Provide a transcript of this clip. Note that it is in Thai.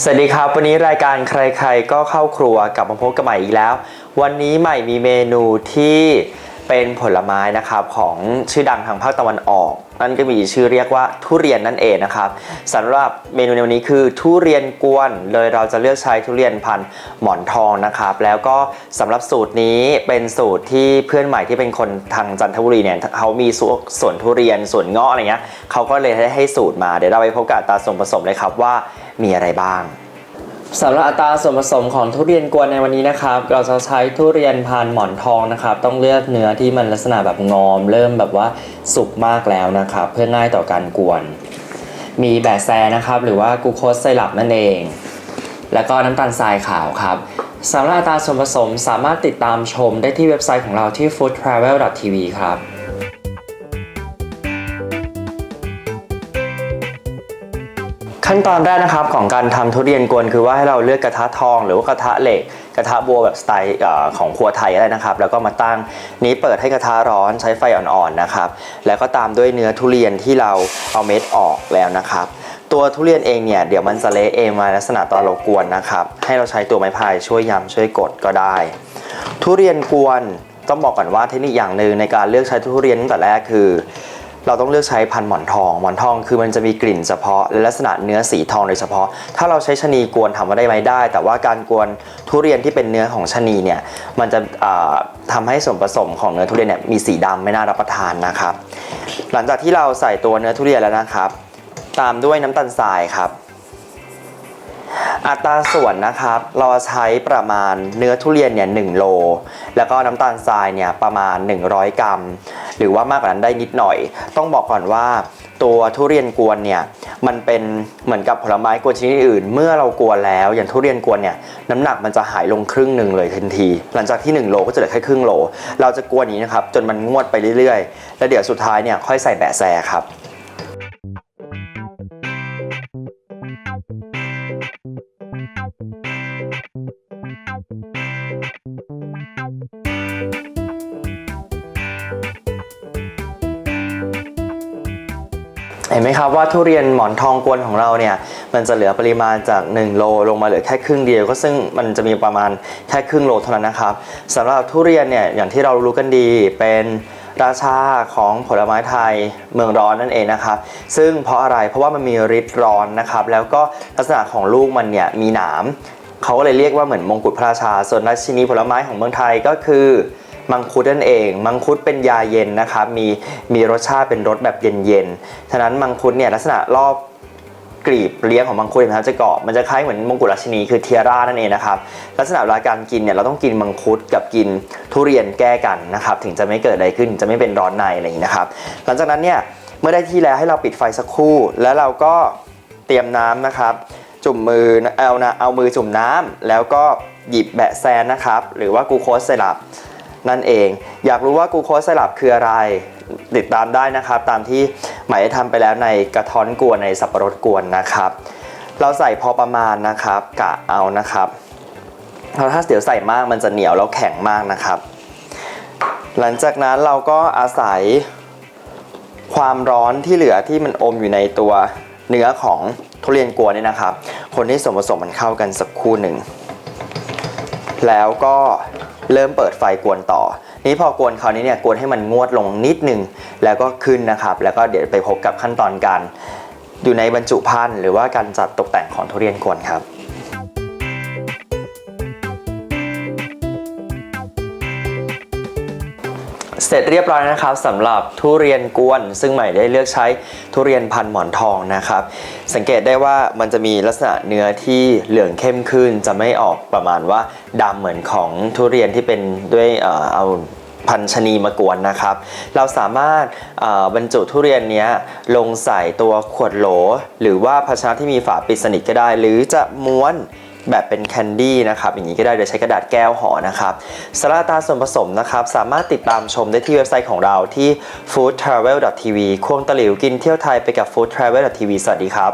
สวัสดีครับ วันนี้รายการใครๆก็เข้าครัวกลับมาพบกันใหม่อีกแล้ว วันนี้ใหม่มีเมนูที่เป็นผลไม้นะครับของชื่อดังทางภาคตะวันออก นั่นก็มีชื่อเรียกว่าทุเรียนนั่นเองนะครับสำหรับเมนูในวันนี้คือทุเรียนกวน เลยเราจะเลือกใช้ทุเรียนพันธุ์หมอนทองนะครับ แล้วก็สำหรับสูตรนี้เป็นสูตรที่เพื่อนใหม่ที่เป็นคนทางจันทบุรีเนี่ยเขามีสวนสวนทุเรียนสวนเงาะอะไรเงี้ยเขาก็เลยให้ให้สูตรมาเดี๋ยวเราไปพบกับตาส่วนผสมเลยครับว่า มีอะไรบ้างสำหรับอัตราส่วนผสมของทุเรียนกวนในวันนี้นะครับ เราจะใช้ทุเรียนพันหมอนทองนะครับ ต้องเลือกเนื้อที่มันลักษณะแบบงอม เริ่มแบบว่าสุกมากแล้วนะครับ เพื่อง่ายต่อการกวน มีแบะแซนะครับ หรือว่ากูโคสไซรัปนั่นเอง แล้วก็น้ำตาลทรายขาวครับสำหรับอัตราส่วนผสมสามารถติดตามชมได้ที่เว็บไซต์ของเราที่ foodtravel.tv ครับ ขั้นตอนแรกนะครับของการทำทุเรียนกวนคือว่าให้เราเลือกกระทะทอง หรือว่ากระทะเหล็กกระทะบัวแบบสไตล์ของครัวไทยอะไรนะครับ แล้วก็มาตั้งนี้เปิดให้กระทะร้อนใช้ไฟอ่อนๆนะครับ แล้วก็ตามด้วยเนื้อทุเรียนที่เราเอาเม็ดออกแล้วนะครับ ตัวทุเรียนเองเนี่ยเดี๋ยวมันจะเละเองมาลักษณะตอนเรากวนนะครับให้เราใช้ตัวไม้พายช่วยยำช่วยกดก็ได้ ทุเรียนกวนต้องบอกก่อนว่าเทคนิคอย่างหนึ่งในการเลือกใช้ทุเรียนตั้งแต่แรกคือ เราต้องเลือกใช้พันหมอนทอง หมอนทองคือมันจะมีกลิ่นเฉพาะและลักษณะเนื้อสีทองโดยเฉพาะ ถ้าเราใช้ชะนีกวนถามว่าได้ไหมได้ แต่ว่าการกวนทุเรียนที่เป็นเนื้อของชะนีเนี่ยมันจะอ่าทำให้ส่วนผสมของเนื้อทุเรียนเนี่ยมีสีดำไม่น่ารับประทานนะครับ หลังจากที่เราใส่ตัวเนื้อทุเรียนแล้วนะครับ ตามด้วยน้ำตาลทรายครับอัตราส่วนนะครับเราใช้ประมาณเนื้อทุเรียนเนี่ยหโล แล้วก็น้ำตาลทรายเนี่ยประมาณ 100 กรัม หรือว่ามากกว่านั้นได้นิดหน่อย ต้องบอกก่อนว่าตัวทุเรียนกวนเนี่ยมันเป็นเหมือนกับผลไม้กวนชนิดอื่น เมื่อเรากวนแล้วอย่างทุเรียนกวนเนี่ยน้ำหนักมันจะหายลงครึ่งหนึ่งเลยทันที หลังจากที่ 1 โลก็จะเหลือแค่ครึ่งโล เราจะกวนอย่างนี้นะครับจนมันงวดไปเรื่อยๆ แล้วเดี๋ยวสุดท้ายเนี่ยค่อยใส่แบะแซครับ เห็นไหมครับว่าทุเรียนหมอนทองกวนของเราเนี่ยมันจะเหลือปริมาณจาก 1 โลลงมาเหลือแค่ครึ่งเดียวก็ซึ่งมันจะมีประมาณแค่ครึ่งโลเท่านั้นนะครับสำหรับทุเรียนเนี่ยอย่างที่เรารู้กันดีเป็นราชาของผลไม้ไทยเมืองร้อนนั่นเองนะครับ ซึ่งเพราะอะไรเพราะว่ามันมีฤทธิ์ร้อนนะครับ แล้วก็ลักษณะของลูกมันเนี่ยมีหนามเขาก็เลยเรียกว่าเหมือนมงกุฎพระราชา ส่วนราชินีผลไม้ของเมืองไทยก็คือ มังคุดนั่นเอง มังคุดเป็นยาเย็นนะครับมีมีรสชาติเป็นรสแบบเย็นๆฉะนั้นมังคุดเนี่ยลักษณะรอบกลีบเลี้ยงของมังคุดนะครับจะเกาะมันจะคล้ายเหมือนมงกุฎราชินีคือเทียร่านั่นเองนะครับลักษณะเวลาการกินเนี่ยเราต้องกินมังคุดกับกินทุเรียนแก้กันนะครับถึงจะไม่เกิดอะไรขึ้นจะไม่เป็นร้อนในอะไรอย่างนี้นะครับ หลังจากนั้นเนี่ยเมื่อได้ที่แล้วให้เราปิดไฟสักครู่ แล้วเราก็เตรียมน้ำนะครับ จุ่มมือเอานะเอามือจุ่มน้ำแล้วก็หยิบแบะแซนนะครับหรือว่ากูโคสไซรัป นั่นเอง อยากรู้ว่ากูโคสไซรัปคืออะไร ติดตามได้นะครับ ตามที่หมายได้ทำไปแล้วในกระท้อนกวนในสับปะรดกวนนะครับ เราใส่พอประมาณนะครับกะเอานะครับเพราะถ้าเดี๋ยวใส่มากมันจะเหนียวแล้วแข็งมากนะครับ หลังจากนั้นเราก็อาศัยความร้อนที่เหลือที่มันอมอยู่ในตัวเนื้อของทุเรียนกวนนี่นะครับ คนที่ส่วนผสมมันเข้ากันสักครู่หนึ่ง แล้วก็ เริ่มเปิดไฟกวนต่อ นี้พอกวนคราวนี้เนี่ยกวนให้มันงวดลงนิดหนึงแล้วก็ขึ้นนะครับ แล้วก็เดี๋ยวไปพบกับขั้นตอนการ อยู่ในบรรจุภัณฑ์หรือว่าการจัดตกแต่งของทุเรียนกวนครับ เสร็จเรียบร้อยนะครับสำหรับทุเรียนกวน ซึ่งใหม่ได้เลือกใช้ทุเรียนพันหมอนทองนะครับ สังเกตได้ว่ามันจะมีลักษณะเนื้อที่เหลืองเข้มขึ้น จะไม่ออกประมาณว่าดำเหมือนของทุเรียนที่เป็นด้วยเอาพันชนีมากวนนะครับ เราสามารถบรรจุทุเรียนนี้ลงใส่ตัวขวดโหล หรือว่าภาชนะที่มีฝาปิดสนิทก็ได้ หรือจะม้วน แบบเป็นแคนดี้นะครับอย่างนี้ก็ได้โดยใช้กระดาษแก้วห่อนะครับสาระตาส่วนผสมนะครับสามารถติดตามชมได้ที่เว็บไซต์ของเราที่ foodtravel.tv ควงตะหลิวกินเที่ยวไทยไปกับ foodtravel.tv สวัสดีครับ